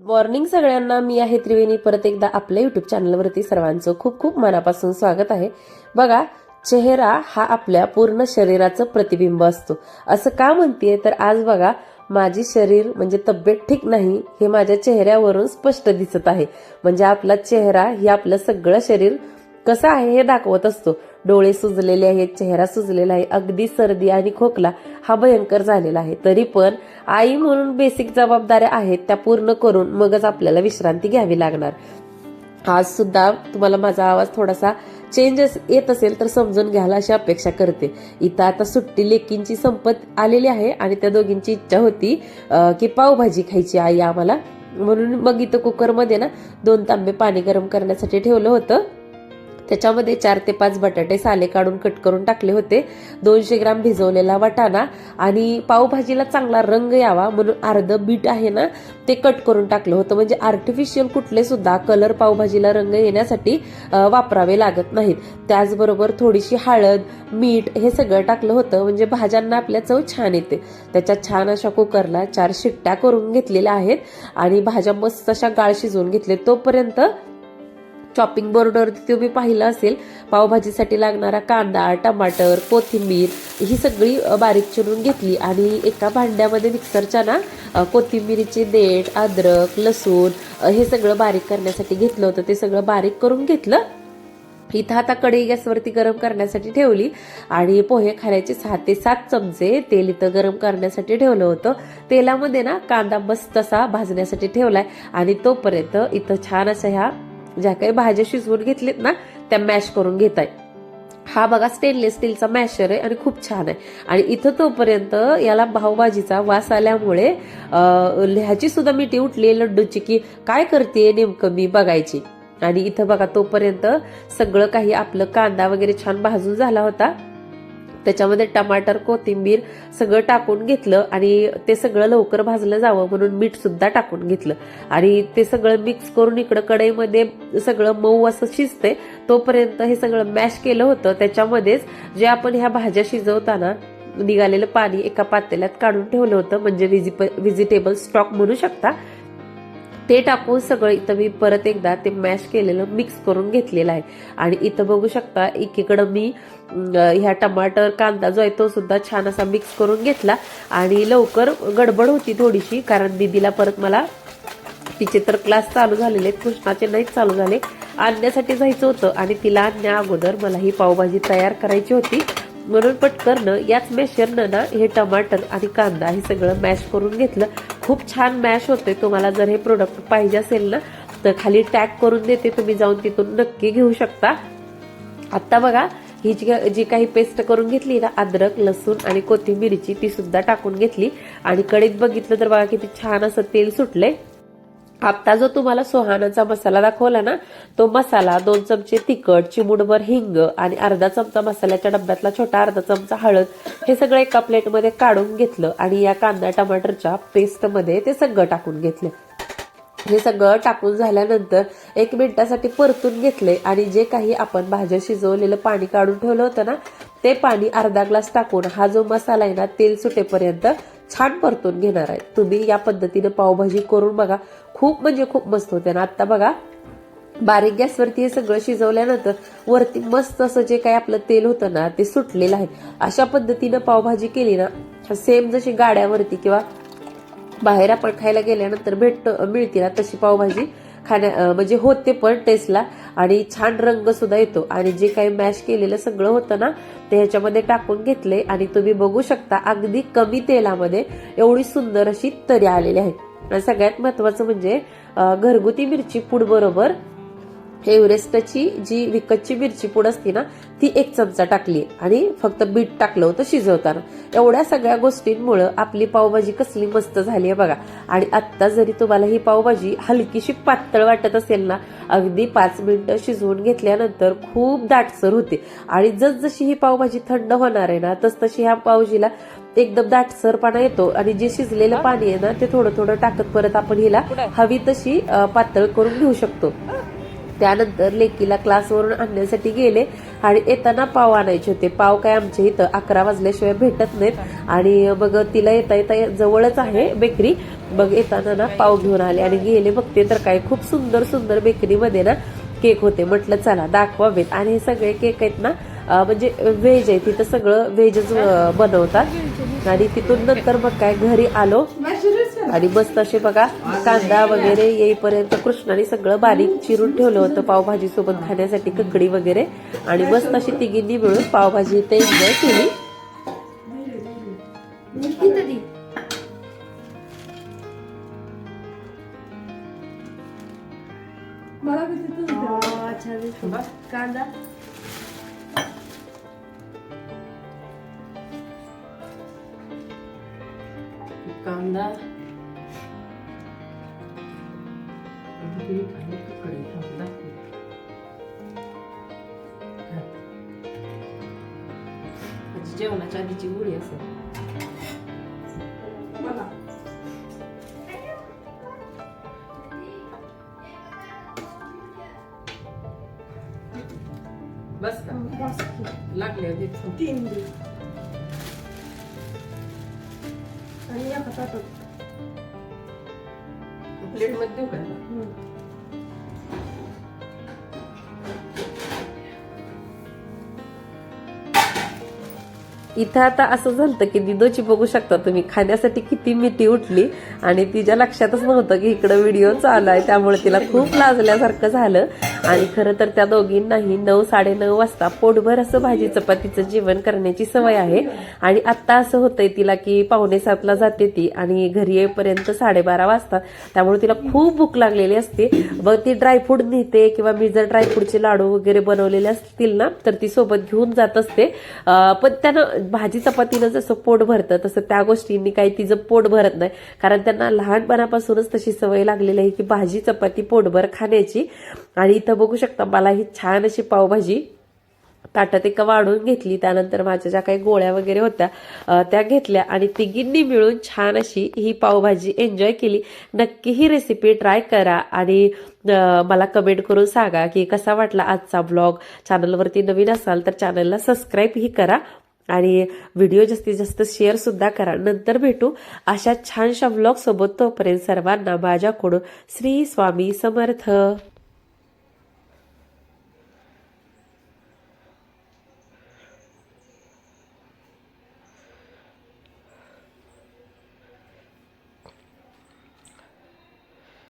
Morning सगळ्यांना मी आहे त्रिवेणी. परत एकदा आपल्या युट्यूब चॅनलवरती सर्वांचं खूप खूप मनापासून स्वागत आहे. बघा चेहरा हा आपल्या पूर्ण शरीराचं प्रतिबिंब असतो. असं का म्हणतेय? तर आज बघा माझी शरीर म्हणजे तब्येत ठीक नाही हे माझ्या चेहऱ्यावरून स्पष्ट दिसत आहे. म्हणजे आपला चेहरा हे आपलं सगळं शरीर कसं आहे हे दाखवत असतो. डोळे सुजलेले आहेत चेहरा सुजलेला आहे अगदी सर्दी आणि खोकला हा भयंकर झालेला आहे. तरी पण आई म्हणून बेसिक जबाबदाऱ्या आहेत त्या पूर्ण करून मगच आपल्याला विश्रांती घ्यावी लागणार. आज सुद्धा तुम्हाला माझा आवाज थोडासा चेंजेस येत असेल तर समजून घ्यायला अशी अपेक्षा करते. इथं आता सुट्टी लेकींची संपत आलेली आहे आणि त्या दोघींची इच्छा होती की पावभाजी खायची आई आम्हाला. म्हणून मग इथं कुकरमध्ये ना दोन तांबे पाणी गरम करण्यासाठी ठेवलं होतं. त्याच्यामध्ये चार ते पाच बटाटे साले काढून कट करून टाकले होते. दोनशे ग्राम भिजवलेला वाटाणा आणि पावभाजीला चांगला रंग यावा म्हणून अर्ध बीट आहे ना ते कट करून टाकलं होतं. म्हणजे आर्टिफिशियल कुठले सुद्धा कलर पावभाजीला रंग येण्यासाठी वापरावे लागत नाहीत. त्याचबरोबर थोडीशी हळद मीठ हे सगळं टाकलं होतं. म्हणजे भाज्यांना आपल्या चव छान येते. त्याच्या छान अशा कुकरला चार शिट्ट्या करून घेतलेल्या आहेत आणि भाज्या मस्त अशा गाळ शिजवून घेतले तोपर्यंत चॉपिंग बोर्डवरती तुम्ही पाहिलं असेल पावभाजीसाठी लागणारा कांदा टमाटर कोथिंबीर ही सगळी बारीक चिरून घेतली आणि एका भांड्यामध्ये मिक्सरच्या ना कोथिंबीरीची कोथिंबीरीचे देठ अद्रक लसूण हे सगळं बारीक करण्यासाठी घेतलं होतं. ते सगळं बारीक करून घेतलं. इथं आता कढई गॅसवरती गरम करण्यासाठी ठेवली आणि पोहे खाण्याचे सहा ते सात चमचे तेल इथं गरम करण्यासाठी ठेवलं होतं. तेलामध्ये ना कांदा मस्त असा भाजण्यासाठी ठेवलाय आणि तोपर्यंत इथं छान अशा ह्या ज्या काही भाज्या शिजवून घेतलीत ना त्या मॅश करून घेत आहे हा बघा स्टेनलेस स्टीलचा मॅशर आहे आणि खूप छान आहे. आणि इथं तोपर्यंत याला भावभाजीचा वास आल्यामुळे ह्याची सुद्धा मिठी उठली लड्डूची की काय करते नेमकं मी बघायची. आणि इथं बघा तोपर्यंत सगळं काही आपलं कांदा वगैरे छान भाजून झाला होता. त्याच्यामध्ये टमाटर कोथिंबीर सगळं टाकून घेतलं आणि ते सगळं लवकर भाजलं जावं म्हणून मीठ सुद्धा टाकून घेतलं. आणि ते सगळं मिक्स करून इकडं कढईमध्ये सगळं मऊ असं शिजते तोपर्यंत हे सगळं मॅश केलं होतं. त्याच्यामध्येच जे आपण ह्या भाज्या शिजवताना निघालेलं पाणी एका पातेल्यात काढून ठेवलं होतं म्हणजे व्हेजिटेबल स्टॉक म्हणू शकता. ते टाकून सगळं इथं मी परत एकदा ते मॅश केलेलं मिक्स करून घेतलेलं आहे. आणि इथं बघू शकता एकीकडं मी ह्या टमाटर कांदा जो आहे तो सुद्धा छान असा मिक्स करून घेतला. आणि लवकर गडबड होती थोडीशी कारण दीदीला परत मला तिचे तर क्लास चालू झालेले आहेत कृष्णाचे नाहीच चालू झाले. आणण्यासाठी जायचं होतं आणि तिला आणण्या अगोदर मला ही पावभाजी तयार करायची होती. म्हणून पटकरनं याच मॅशरनं ना हे टमाटर आणि कांदा हे सगळं मॅश करून घेतलं. खूप छान मॅश होते तुम्हाला जर हे प्रोडक्ट पाहिजे असेल ना तर खाली टॅग करून देते. तुम्ही जाऊन तिथून नक्की घेऊ शकता. आता बघा ही जी जी काही पेस्ट करून घेतली ना अद्रक लसूण आणि कोथिंबीरची ती सुद्धा टाकून घेतली. आणि कडीत बघितलं तर बघा किती छान असं तेल सुटलंय. आत्ता जो तुम्हाला सोहानाचा मसाला दाखवला ना तो मसाला दोन चमचे तिखट चिमुडभर हिंग आणि अर्धा चमचा मसाल्याच्या डब्यातला छोटा अर्धा चमचा हळद हे सगळं एका प्लेटमध्ये काढून घेतलं आणि या कांदा टमाटरच्या पेस्टमध्ये ते सगळं टाकून घेतलं. हे सगळं टाकून झाल्यानंतर एक मिनिटासाठी परतून घेतले आणि जे काही आपण भाज्या शिजवलेलं पाणी काढून ठेवलं होतं ना ते पाणी अर्धा ग्लास टाकून हा जो मसाला आहे ना तेल सुटेपर्यंत छान परतून घेणार आहे. तुम्ही या पद्धतीने पावभाजी करून बघा. खूप म्हणजे खूप मस्त होते. ना आता बघा बारीक गॅसवरती हे सगळं शिजवल्यानंतर वरती मस्त असं जे काही आपलं तेल होतं ना ते सुटलेलं आहे. अशा पद्धतीनं पावभाजी केली ना सेम जशी गाड्यावरती किंवा बाहेर आपण खायला गेल्यानंतर भेट मिळते ना तशी पावभाजी खाण्या म्हणजे होते पण टेस्टला. आणि छान रंग सुद्धा येतो. आणि जे काही मॅश केलेलं सगळं होतं ना ते ह्याच्यामध्ये टाकून घेतले. आणि तुम्ही बघू शकता अगदी कमी तेलामध्ये एवढी सुंदर अशी तरी आलेली आहे सगळ्यात महत्वाचं म्हणजे घरगुती मिरची पूड बरोबर एव्हरेस्टची जी विकतची मिरची पूड असते ना ती एक चमचा टाकली आणि फक्त बीट टाकलं होतं शिजवताना. एवढ्या सगळ्या गोष्टींमुळं आपली पावभाजी कसली मस्त झाली आहे बघा. आणि आत्ता जरी तुम्हाला ही पावभाजी हलकीशी पातळ वाटत असेल ना अगदी पाच मिनिटं शिजवून घेतल्यानंतर खूप दाटसर होते. आणि जसजशी ही पावभाजी थंड होणार आहे ना तस तशी ह्या पावजीला एकदम दाटसरपणा येतो. आणि जे शिजलेलं पाणी आहे ना ते थोडं थोडं टाकत परत आपण हिला हवी तशी पातळ करून घेऊ शकतो. त्यानंतर लेकीला क्लासवरून आणण्यासाठी गेले आणि येताना पाव आणायचे होते. पाव काय आमच्या इथं अकरा वाजल्याशिवाय भेटत नाहीत. आणि मग तिला येता येता जवळच आहे बेकरी. मग येताना ना पाव घेऊन आले आणि गेले. बघते तर काय खूप सुंदर सुंदर बेकरीमध्ये ना केक होते. म्हटलं चला दाखवावेत. आणि हे सगळे केक आहेत ना म्हणजे व्हेज आहे. तिथं सगळं व्हेजच बनवतात. आणि तिथून नंतर मग काय घरी आलो. आणि मस्त असे बघा कांदा वगैरे येईपर्यंत कृष्णाने सगळं बारीक चिरून ठेवलं होतं पावभाजी सोबत खाण्यासाठी ककडी वगैरे. आणि मस्त अशी तिघींनी मिळून पावभाजी ते एन्जॉय केली. कांदा कांदा. जेवणाच्या आधीची गोळी असेल. बस का लागले होते तीन दिवस आणि एका ताटात प्लेटमध्ये देऊ का? इथं आता असं झालं की दिदोची बघू शकता तुम्ही खाण्यासाठी किती मिठी उठली आणि तिच्या लक्षातच नव्हतं की इकडं व्हिडिओ चालू आहे त्यामुळे तिला खूप लाजल्यासारखं झालं. आणि खरं तर त्या दोघींनाही नऊ साडेनऊ वाजता पोटभर असं भाजी चपातीचं जेवण करण्याची सवय आहे. आणि आत्ता असं होतंय तिला की पावणे सातला जाते ती आणि घरी येईपर्यंत साडेबारा वाजतात त्यामुळे तिला खूप भूक लागलेली असते. मग ती ड्रायफ्रूट नेते किंवा मी जर ड्रायफ्रूटचे लाडू वगैरे बनवलेले असतील ना तर ती सोबत घेऊन जात असते. पण त्यानं भाजी चपातीनं जसं पोट भरतं तसं त्या गोष्टींनी काही तिचं पोट भरत नाही. कारण त्यांना लहानपणापासूनच तशी सवय लागलेली आहे की भाजी चपाती पोटभर खाण्याची. आणि इथं बघू शकता मला ही छान अशी पावभाजी ताटात एका वाढून घेतली. त्यानंतर माझ्या ज्या काही गोळ्या वगैरे होत्या त्या घेतल्या आणि तिघींनी मिळून छान अशी ही पावभाजी एन्जॉय केली. नक्की ही रेसिपी ट्राय करा आणि मला कमेंट करून सांगा की कसा वाटला आजचा ब्लॉग चॅनलवरती नवीन असाल तर चॅनलला सबस्क्राईबही करा आणि व्हिडिओ जास्तीत जास्त शेअर सुद्धा करा. नंतर भेटू अशा छानशा ब्लॉग सोबत तोपर्यंत सर्वांना माझ्याकडून श्री स्वामी समर्थ.